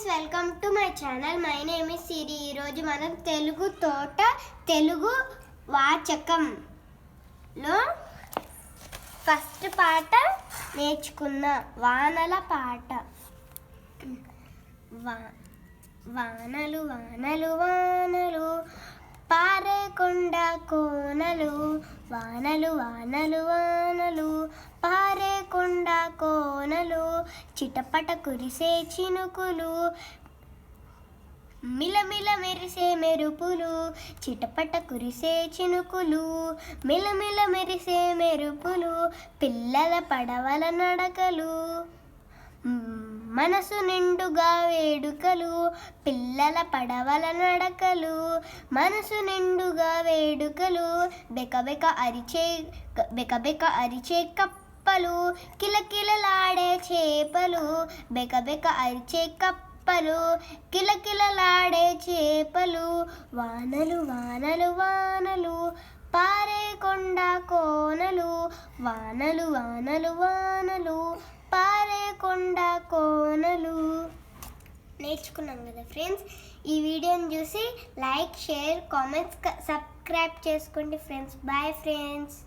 Friends welcome to my channel. My name is Siri. ఈరోజు మనం తెలుగు తోట తెలుగు వాచకంలో ఫస్ట్ పాట నేర్చుకున్న వానల పాట. వా వానలు వానలు వానలు పారే కొండ కోనలు. వానలు వానలు వానలు పారే చిటపట కురిసే చినుకులు. మిలమిల మెరిసే మెరుపులు చిటపట కురిసే చినుకులు. మిలమిల మెరిసే మెరుపులు పిల్లల పడవల నడకలు. మనసు నిండుగా వేడుకలు పిల్లల పడవల నడకలు. మనసు నిండుగా వేడుకలు బెకబెక అరిచే బెకబెక అరిచే కప్పలు. కిలకిలలాడే చేపలు బెకబెక అరిచే కప్పలు కిలకిలలాడే చేపలు వానలు వానలు వానలు పారే కొండ కోనలు వానలు వానలు వానలు పారే కొండ కోనలు. నేర్చుకున్నాం కదా ఫ్రెండ్స్? ఈ వీడియోని చూసి లైక్ షేర్ కామెంట్స్ సబ్స్క్రైబ్ చేసుకోండి ఫ్రెండ్స్. Bye friends.